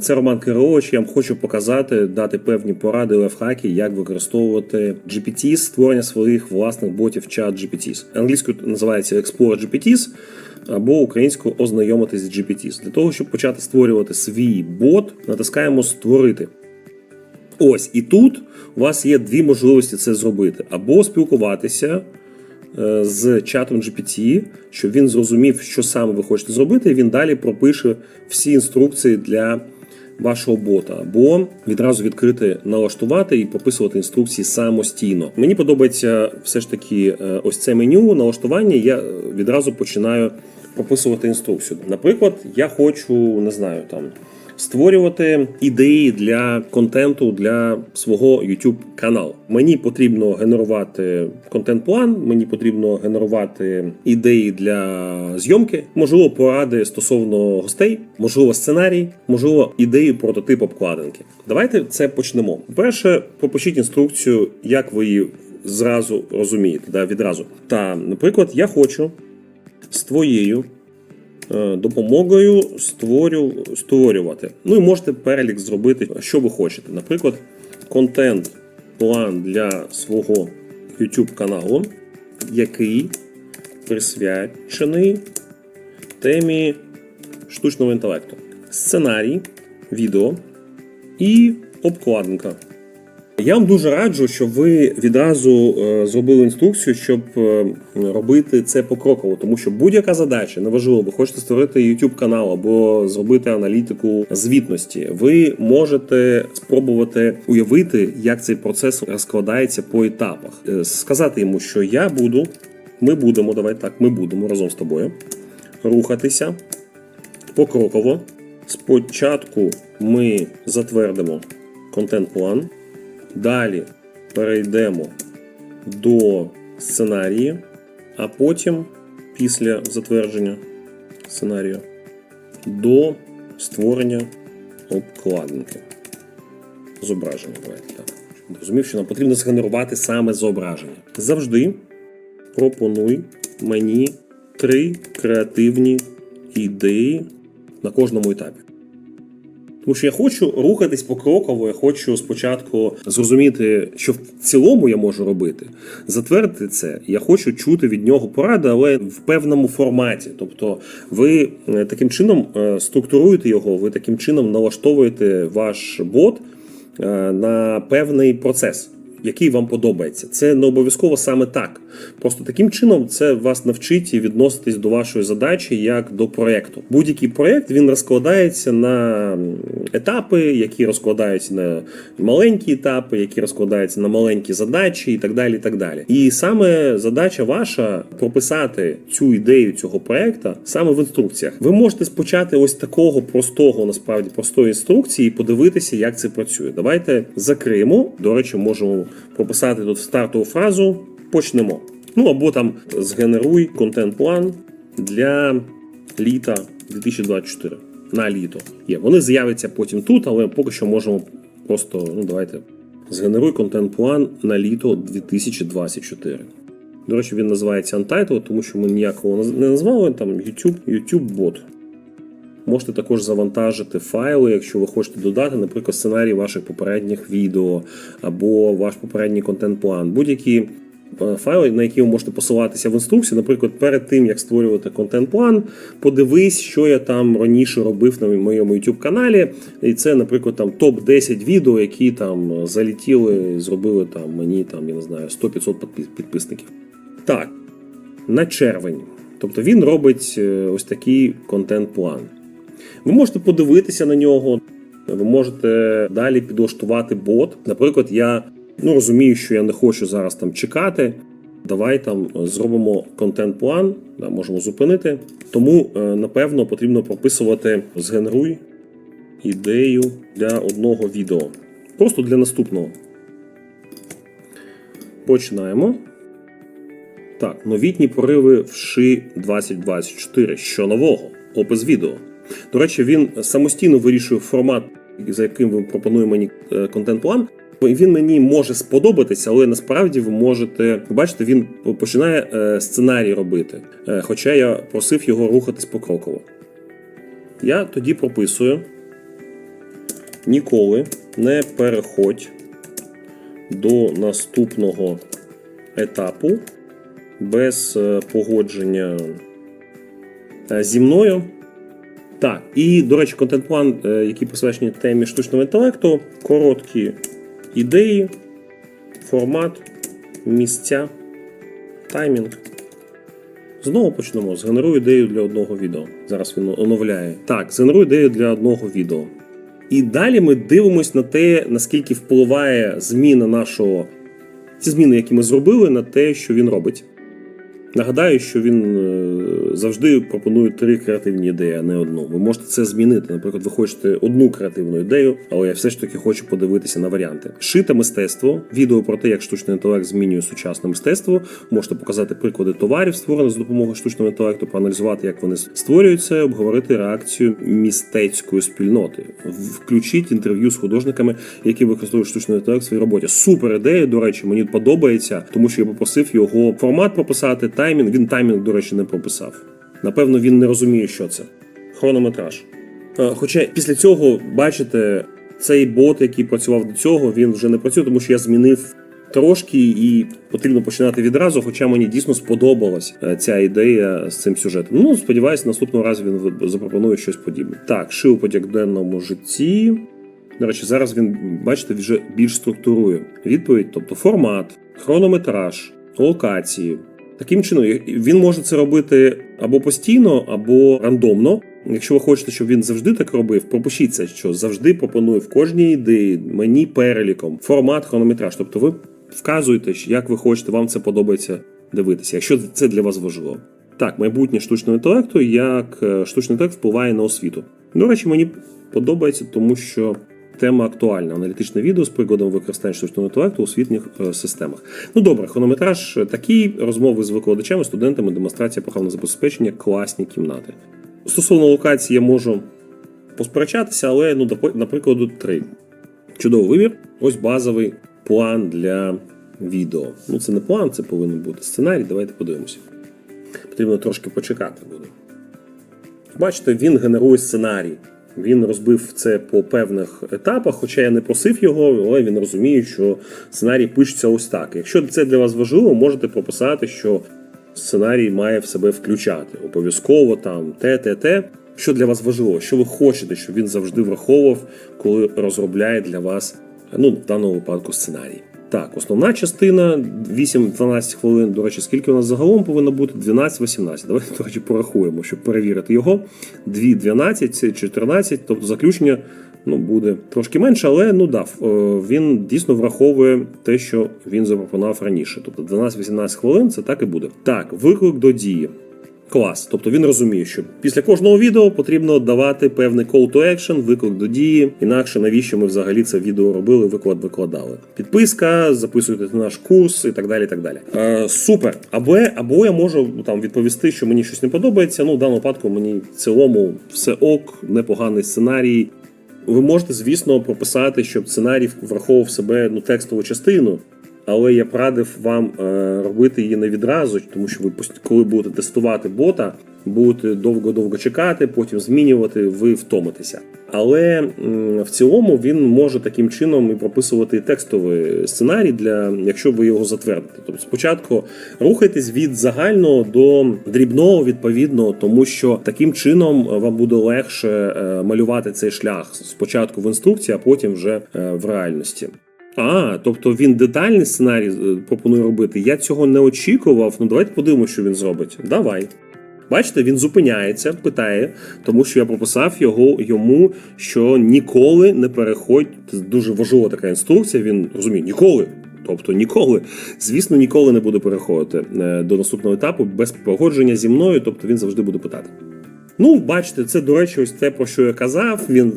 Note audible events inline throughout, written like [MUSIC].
Це Роман Кирович. Я вам хочу показати, дати певні поради лайфхаки, як використовувати GPT, створення своїх власних ботів чат GPT. Англійською називається Explore GPTs або українською ознайомитись з GPTs. Для того, щоб почати створювати свій бот, натискаємо Створити. Ось і тут у вас є дві можливості це зробити: або спілкуватися е, з чатом GPT, щоб він зрозумів, що саме ви хочете зробити, і він далі пропише всі інструкції для вашого бота, або відразу відкрити налаштувати і прописувати інструкції самостійно. Мені подобається все ж таки е, ось це меню налаштування. Я відразу починаю прописувати інструкцію. Наприклад, я хочу, не знаю, там створювати ідеї для контенту для свого YouTube каналу. Мені потрібно генерувати контент-план, мені потрібно генерувати ідеї для зйомки, можливо, поради стосовно гостей, можливо, сценарій, можливо, ідеї прототип обкладинки. Давайте це почнемо. Перше, пропишіть інструкцію, як ви її зразу розумієте. Да, відразу. Та, наприклад, я хочу з твоєю допомогою створю, створювати. Ну і можете перелік зробити, що ви хочете. Наприклад, контент план для свого YouTube каналу, який присвячений темі штучного інтелекту. Сценарій, відео і обкладинка. Я вам дуже раджу, щоб ви відразу е, зробили інструкцію, щоб е, робити це покроково, тому що будь-яка задача, неважливо, ви хочете створити YouTube канал або зробити аналітику звітності. Ви можете спробувати уявити, як цей процес розкладається по етапах. Е, Сказати йому, що я буду, ми будемо, давай так, ми будемо разом з тобою рухатися покроково. Спочатку ми затвердимо контент-план. Далі перейдемо до сценарії, а потім, після затвердження сценарію, до створення обкладинки. Зображення. Давайте так. Розумів, що нам потрібно згенерувати саме зображення. Завжди пропонуй мені три креативні ідеї на кожному етапі. Тому що я хочу рухатись покроково, я хочу спочатку зрозуміти, що в цілому я можу робити, затвердити це. Я хочу чути від нього поради, але в певному форматі. Тобто, ви е, таким чином е, структуруєте його, ви таким чином налаштовуєте ваш бот е, на певний процес. Який вам подобається, це не обов'язково саме так. Просто таким чином це вас навчить і відноситись до вашої задачі як до проєкту. Будь-який проєкт він розкладається на етапи, які розкладаються на маленькі етапи, які розкладаються на маленькі задачі, і так далі. І так далі. І саме задача ваша прописати цю ідею цього проєкту саме в інструкціях. Ви можете спочати ось такого простого, насправді простої інструкції і подивитися, як це працює. Давайте закриємо. До речі, можемо прописати тут стартову фразу. Почнемо. Ну або там згенеруй контент-план для літа 2024 на літо. Є. Вони з'являться потім тут, але поки що можемо просто, ну давайте, згенеруй контент-план на літо 2024. До речі, він називається Untitled, тому що ми ніякого не назвали. Там YouTube, YouTube bot. Можете також завантажити файли, якщо ви хочете додати, наприклад, сценарій ваших попередніх відео або ваш попередній контент-план. Будь-які е, файли, на які ви можете посилатися в інструкції. Наприклад, перед тим як створювати контент-план, подивись, що я там раніше робив на моєму YouTube каналі. І це, наприклад, там топ 10 відео, які там залетіли і зробили там мені там, я не знаю, 100-500 підписників. Так, на червень. Тобто він робить е, ось такий контент-план. Ви можете подивитися на нього, ви можете далі підлаштувати бот. Наприклад, я ну, розумію, що я не хочу зараз там чекати. Давай там зробимо контент-план, да, можемо зупинити. Тому, е, напевно, потрібно прописувати згенеруй ідею для одного відео. Просто для наступного. Починаємо. Так, новітні пориви вши 2024. Що нового? Опис відео. До речі, він самостійно вирішує формат, за яким він пропонує мені е, контент-план. Він мені може сподобатися, але насправді ви можете бачите, він починає е, сценарій робити. Е, Хоча я просив його рухатись покроково. Я тоді прописую ніколи не переходь до наступного етапу без погодження зі мною. Так, і, до речі, контент-план, е, який присвячений темі штучного інтелекту, короткі ідеї, формат, місця, таймінг. Знову почнемо. Згенерую ідею для одного відео. Зараз він оновляє. Так, згенерую ідею для одного відео. І далі ми дивимось на те, наскільки впливає зміна нашого. Ці зміни, які ми зробили, на те, що він робить. Нагадаю, що він е, завжди пропонує три креативні ідеї, а не одну. Ви можете це змінити. Наприклад, ви хочете одну креативну ідею, але я все ж таки хочу подивитися на варіанти. Шите мистецтво, відео про те, як штучний інтелект змінює сучасне мистецтво. Можете показати приклади товарів, створених за допомогою штучного інтелекту, проаналізувати, як вони створюються, обговорити реакцію містецької спільноти. Включіть інтерв'ю з художниками, які використовують штучний інтелект в своїй роботі. Супер ідея, до речі, мені подобається, тому що я попросив його формат прописати, таймінг. Він таймінг, до речі, не прописав. Напевно, він не розуміє, що це. Хронометраж. Е, Хоча після цього, бачите, цей бот, який працював до цього, він вже не працює, тому що я змінив трошки і потрібно починати відразу. Хоча мені дійсно сподобалась е, ця ідея з цим сюжетом. Ну, сподіваюся, наступного разу він запропонує щось подібне. Так, шив у повсякденному житті. До речі, зараз він, бачите, вже більш структурує відповідь, тобто формат, хронометраж, локації. Таким чином, він може це робити або постійно, або рандомно. Якщо ви хочете, щоб він завжди так робив, пропишіть що завжди пропоную в кожній ідеї мені переліком формат, хронометраж. Тобто ви вказуєте, як ви хочете, вам це подобається дивитися, якщо це для вас важливо. Так, майбутнє штучного інтелекту, як е, штучний інтелект впливає на освіту. До речі, мені подобається, тому що тема актуальна. Аналітичне відео з прикладом використання штучного інтелекту у освітніх е, системах. Ну добре, хронометраж е, такий, розмови з викладачами, студентами, демонстрація програмного забезпечення, класні кімнати. Стосовно локації я можу посперечатися, але ну, наприклад, три. Чудовий вибір. Ось базовий план для відео. Ну, це не план, це повинен бути сценарій. Давайте подивимося. Потрібно трошки почекати буде. Бачите, він генерує сценарій. Він розбив це по певних етапах, хоча я не просив його, але він розуміє, що сценарій пишеться ось так. Якщо це для вас важливо, можете прописати, що сценарій має в себе включати. Обов'язково там те, те, те. Що для вас важливо, що ви хочете, щоб він завжди враховував, коли розробляє для вас, ну, в даному випадку, сценарій. Так, основна частина 8-12 хвилин. До речі, скільки у нас загалом повинно бути? 12-18. Давайте, до речі, порахуємо, щоб перевірити його. 2-12, це 14, тобто заключення ну, буде трошки менше, але ну да, е, він дійсно враховує те, що він запропонував раніше. Тобто 12-18 хвилин це так і буде. Так, виклик до дії. Клас. Тобто він розуміє, що після кожного відео потрібно давати певний call to action, виклик до дії. Інакше навіщо ми взагалі це відео робили, виклад викладали. Підписка, записуйте на наш курс і так далі. і так далі. Е, супер. Або, або я можу ну, там відповісти, що мені щось не подобається. Ну, в даному випадку мені в цілому все ок, непоганий сценарій. Ви можете, звісно, прописати, щоб сценарій враховував себе ну, текстову частину. Але я б радив вам е, робити її не відразу, тому що ви коли будете тестувати бота, будете довго-довго чекати, потім змінювати, ви втомитеся. Але в цілому він може таким чином і прописувати текстовий сценарій, для якщо ви його затвердите. Тобто спочатку рухайтесь від загального до дрібного відповідно, тому що таким чином вам буде легше е, малювати цей шлях спочатку в інструкції, а потім вже е, в реальності. А, тобто він детальний сценарій е, пропонує робити. Я цього не очікував. Ну давайте подивимося, що він зробить. Давай. Бачите, він зупиняється, питає, тому що я прописав його йому, що ніколи не переходь. Це дуже важлива така інструкція. Він розуміє, ніколи. Тобто ніколи, звісно, ніколи не буде переходити е, до наступного етапу без погодження зі мною, тобто він завжди буде питати. Ну, бачите, це, до речі, ось те, про що я казав. Він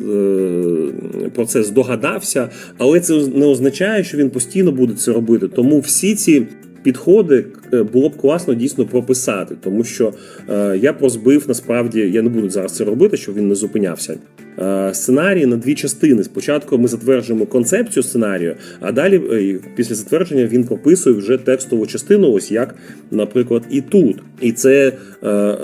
е, про це здогадався, але це не означає, що він постійно буде це робити. Тому всі ці підходи було б класно дійсно прописати, тому що е, я прозбив насправді, я не буду зараз це робити, щоб він не зупинявся. Е, сценарій на дві частини. Спочатку ми затверджуємо концепцію сценарію, а далі, е, після затвердження, він прописує вже текстову частину, ось як, наприклад, і тут. І це, е, е,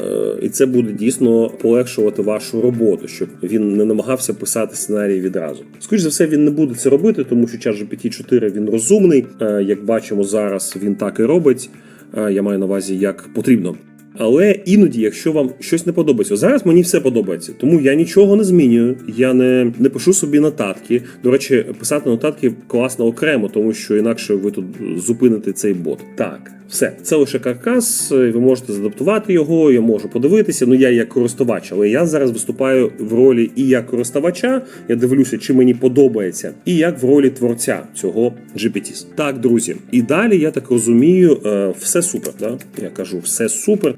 і це буде дійсно полегшувати вашу роботу, щоб він не намагався писати сценарій відразу. Скоріше за все, він не буде це робити, тому що ChatGPT 4 він розумний. Е, Як бачимо зараз, він так і робить. Е, Я маю на увазі, як потрібно. Але іноді, якщо вам щось не подобається, зараз мені все подобається, тому я нічого не змінюю. Я не, не пишу собі нотатки. До речі, писати нотатки класно окремо, тому що інакше ви тут зупините цей бот. Так, все, це лише каркас. Ви можете задаптувати його. Я можу подивитися. Ну я як користувач, але я зараз виступаю в ролі і як користувача. Я дивлюся, чи мені подобається, і як в ролі творця цього GPT. Так, друзі, і далі я так розумію, е, все супер. Да? Я кажу, все супер.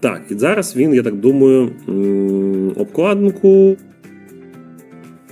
Так, і зараз він, я так думаю, обкладинку.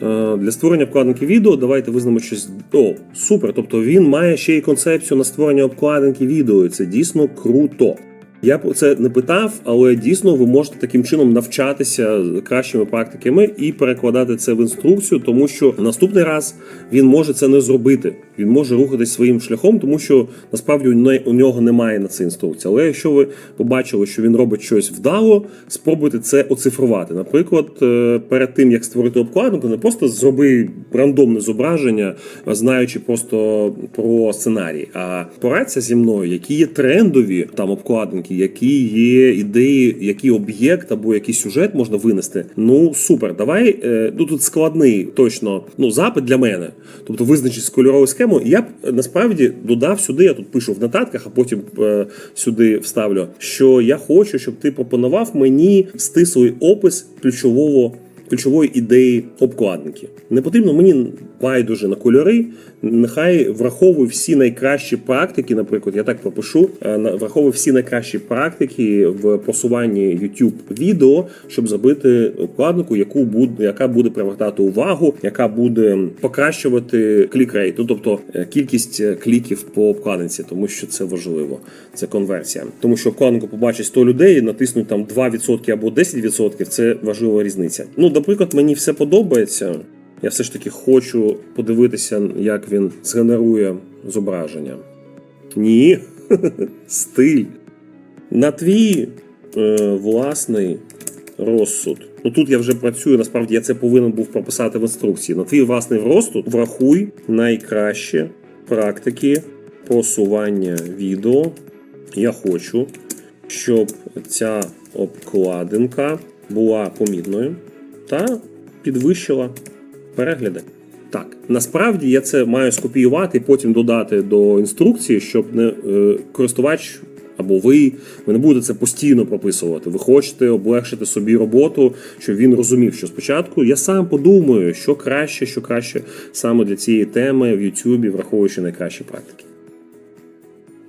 Е, Для створення обкладинки відео давайте визнаємо щось. О, супер! Тобто він має ще й концепцію на створення обкладинки відео. Це дійсно круто. Я це не питав, але дійсно ви можете таким чином навчатися кращими практиками і перекладати це в інструкцію, тому що наступний раз він може це не зробити. Він може рухатись своїм шляхом, тому що насправді у нього немає на це інструкції. Але якщо ви побачили, що він робить щось вдало, спробуйте це оцифрувати. Наприклад, е, перед тим як створити обкладинку, не просто зроби рандомне зображення, знаючи просто про сценарій, а порадься зі мною, які є трендові там обкладинки, які є ідеї, який об'єкт або який сюжет можна винести. Ну супер, давай е, ну тут складний точно ну запит для мене. Тобто визначить кольорову схему. Я б е, насправді додав сюди. Я тут пишу в нотатках, а потім е, сюди вставлю. Що я хочу, щоб ти пропонував мені стислий опис ключового. Ключової ідеї обкладинки не потрібно мені байдуже на кольори. Нехай враховує всі найкращі практики. Наприклад, я так пропишу, е, враховує всі найкращі практики в просуванні YouTube відео, щоб зробити обкладинку, яку буде, яка буде привертати увагу, яка буде покращувати клікрейт, тобто е, кількість е, кліків по обкладинці, тому що це важливо. Це конверсія. Тому що обкладинку побачить 100 людей, натиснуть там 2% або 10%, це важлива різниця. Ну, наприклад, мені все подобається. Я все ж таки хочу подивитися, як він згенерує зображення. Ні, [LAUGHS] стиль. На твій е, власний розсуд. Ну тут я вже працюю, насправді я це повинен був прописати в інструкції. На твій власний розсуд врахуй найкращі практики просування відео. Я хочу, щоб ця обкладинка була помітною та підвищила перегляди. Так, насправді я це маю скопіювати і потім додати до інструкції, щоб не е, користувач або ви, ви не будете це постійно прописувати. Ви хочете облегшити собі роботу, щоб він розумів, що спочатку я сам подумаю, що краще, що краще саме для цієї теми в Ютубі, враховуючи найкращі практики.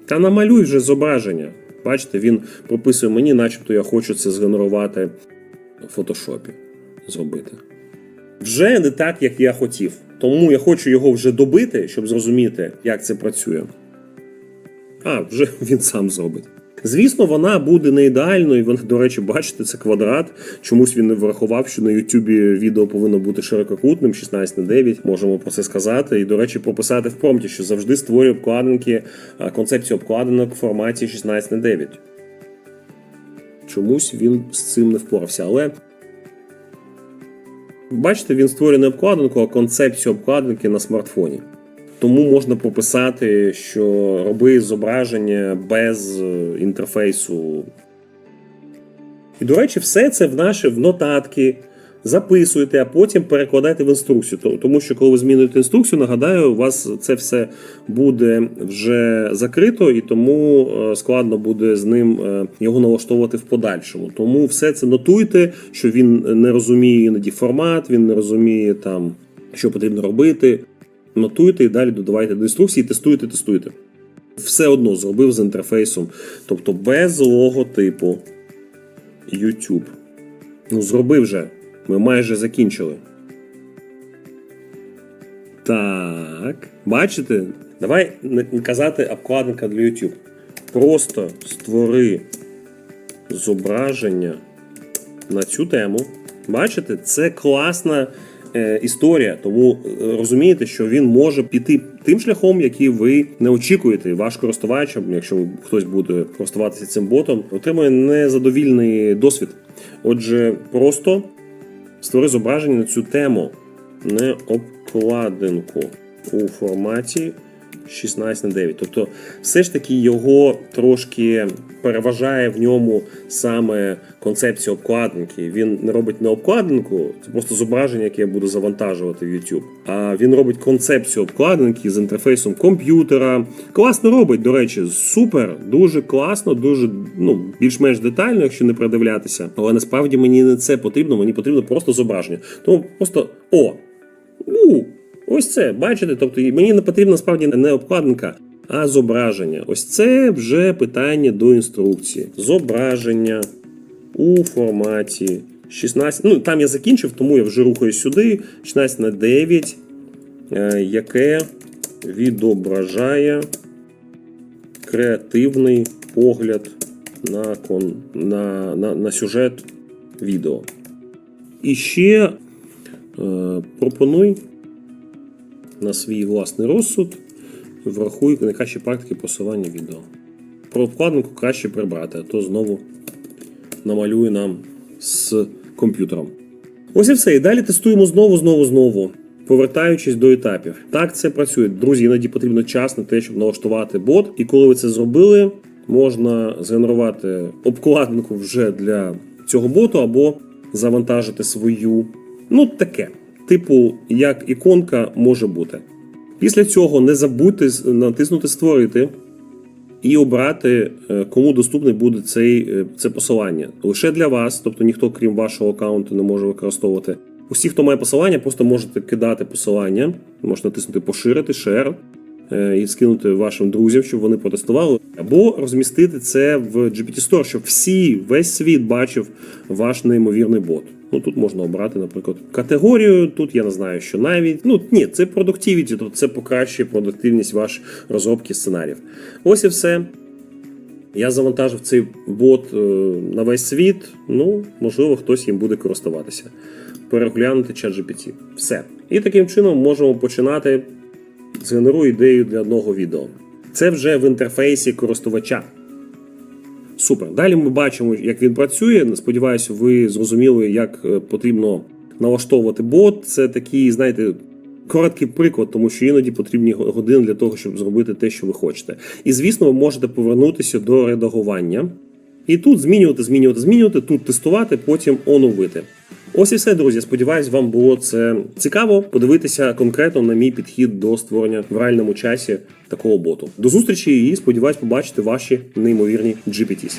Та намалюй вже зображення. Бачите, він прописує мені, начебто я хочу це згенерувати в фотошопі. Зробити. Вже не так, як я хотів. Тому я хочу його вже добити, щоб зрозуміти, як це працює. А, вже [LAUGHS] він сам зробить. Звісно, вона буде не ідеальною. Вона, до речі, бачите, це квадрат. Чомусь він не врахував, що на Ютубі відео повинно бути ширококутним, 16 на 9. Можемо про це сказати. І, до речі, прописати в промпті, що завжди створює обкладинки, концепцію обкладинок в форматі 16 на 9. Чомусь він з цим не впорався, але. Бачите, він створює не обкладинку, а концепцію обкладинки на смартфоні. Тому можна прописати, що роби зображення без е, інтерфейсу. І, до речі, все це в наші в нотатки. Записуйте, а потім перекладайте в інструкцію. Тому що, коли ви змінюєте інструкцію, нагадаю, у вас це все буде вже закрито, і тому е, складно буде з ним е, його налаштовувати в подальшому. Тому все це нотуйте, що він не розуміє іноді формат, він не розуміє там, що потрібно робити. Нотуйте і далі додавайте до інструкції, тестуйте, тестуйте. Все одно зробив з інтерфейсом, тобто без логотипу YouTube. Ну, зроби вже. Ми майже закінчили. Так. Бачите? Давай казати обкладинка для YouTube. просто створи зображення на цю тему. Бачите, це класна е, історія. Тому е, розумієте, що він може піти тим шляхом, який ви не очікуєте. Ваш користувач, якщо хтось буде користуватися цим ботом, отримує незадовільний досвід. Отже, просто створи зображення на цю тему, не обкладинку. У форматі 16 на 9. Тобто, все ж таки його трошки переважає в ньому саме концепція обкладинки. Він не робить не обкладинку, це просто зображення, яке я буду завантажувати в YouTube. А він робить концепцію обкладинки з інтерфейсом комп'ютера. Класно робить, до речі, супер, дуже класно, дуже ну більш-менш детально, якщо не придивлятися. Але насправді мені не це потрібно, мені потрібно просто зображення. Тому просто о! У, ось це, бачите? Тобто мені не потрібна насправді не обкладинка, а зображення. Ось це вже питання до інструкції. Зображення у форматі 16. Ну, там я закінчив, тому я вже рухаюсь сюди. 16 на 9, е, яке відображає креативний погляд на, кон, на, на, на сюжет відео. І ще е, пропонуй на свій власний розсуд, врахуй найкращі практики просування відео. Про обкладинку краще прибрати, а то знову намалює нам з комп'ютером. Ось і все. І далі тестуємо знову, знову, знову. Повертаючись до етапів. Так це працює. Друзі, іноді потрібно час на те, щоб налаштувати бот. І коли ви це зробили, можна згенерувати обкладинку вже для цього боту або завантажити свою. Ну, таке. Типу, як іконка може бути. Після цього не забудьте натиснути Створити і обрати, е, кому доступне буде цей, е, це посилання. Лише для вас, тобто ніхто, крім вашого аккаунту, не може використовувати. Усі, хто має посилання, просто можете кидати посилання, можете натиснути Поширити, share і скинути вашим друзям, щоб вони протестували, або розмістити це в GPT Store, щоб всі, весь світ бачив ваш неймовірний бот. Ну тут можна обрати, наприклад, категорію. Тут я не знаю, що навіть. Ну ні, це продуктивіті, тобто це покращує продуктивність вашої розробки сценаріїв. Ось і все. Я завантажив цей бот е, на весь світ. Ну, можливо, хтось їм буде користуватися. Переглянути чат GPT. Все. І таким чином можемо починати. Згенерую ідею для одного відео. Це вже в інтерфейсі користувача. Супер. Далі ми бачимо, як він працює. Сподіваюся, ви зрозуміли, як е, потрібно налаштовувати бот. Це такий, знаєте, короткий приклад, тому що іноді потрібні години для того, щоб зробити те, що ви хочете. І звісно, ви можете повернутися до редагування. І тут змінювати, змінювати, змінювати, тут тестувати, потім оновити. Ось і все, друзі. Сподіваюсь, вам було це цікаво подивитися конкретно на мій підхід до створення в реальному часі такого боту. До зустрічі і сподіваюсь побачити ваші неймовірні GPTs.